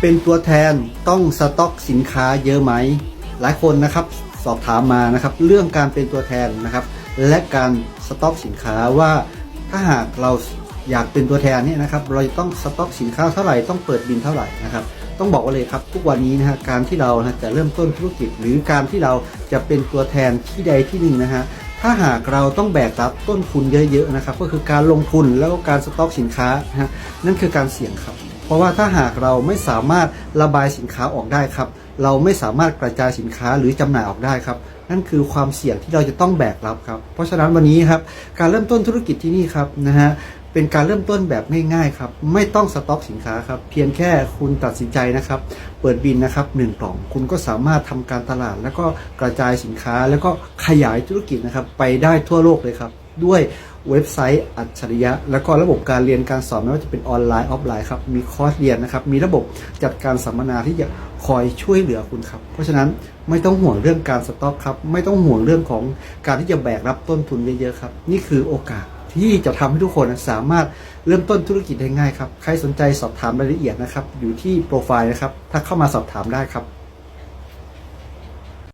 เป็นตัวแทนต้องสต็อกสินค้าเยอะไหม หลายคนนะครับสอบถามมานะครับ เรื่องการเป็นตัวแทนนะครับ และการสต็อกสินค้าว่าถ้าหากเราอยากเป็นตัวแทนเนี่ยนะครับ เราต้องสต็อกสินค้าเท่าไหร่ต้องเปิดบินเท่าไหร่นะครับ ต้องบอกว่าเลยครับทุกวันนี้นะฮะการที่เราจะเริ่มต้นธุรกิจ หรือการที่เราจะเป็นตัวแทนที่ใดที่หนึ่งนะฮะถ้าหากเราต้องแบกรับต้นทุนเยอะๆนะครับ ก็คือการลงทุนแล้วก็การสต็อกสินค้านะนั่นคือการเสี่ยงครับ เพราะว่าถ้าหากเราไม่สามารถระบายสินค้าออกได้ครับ เราไม่สามารถกระจายสินค้าหรือจำหน่ายออกได้ครับ นั่นคือความเสี่ยงที่เราจะต้องแบกรับครับ เพราะฉะนั้นวันนี้ครับการเริ่มต้นธุรกิจที่นี่ครับนะฮะเป็นการเริ่มต้นแบบง่ายๆครับไม่ต้องสต็อกสินค้าครับเพียงแค่คุณตัดสินใจนะครับ เปิดบินนะครับหนึ่งกล่องคุณก็สามารถทำการตลาด แล้วก็กระจายสินค้าแล้วก็ขยายธุรกิจนะครับไปได้ทั่วโลกเลยครับ ด้วยเว็บไซต์อัจฉริยะ แล้วก็ระบบการเรียนการสอนไม่ว่าจะเป็นออนไลน์ออฟไลน์ครับมีคอร์สเรียนนะครับมีระบบจัดการสัมมนาที่จะคอยช่วยเหลือคุณครับ เพราะฉะนั้นไม่ต้องห่วงเรื่องการสต็อกครับไม่ต้องห่วงเรื่องของการที่จะแบกรับต้นทุนเยอะๆครับนี่คือโอกาสที่จะทำให้ทุกคนสามารถเริ่มต้นธุรกิจได้ง่ายครับใครสนใจสอบถามรายละเอียดนะครับอยู่ที่โปรไฟล์นะครับถ้าเข้ามาสอบถามได้ครับ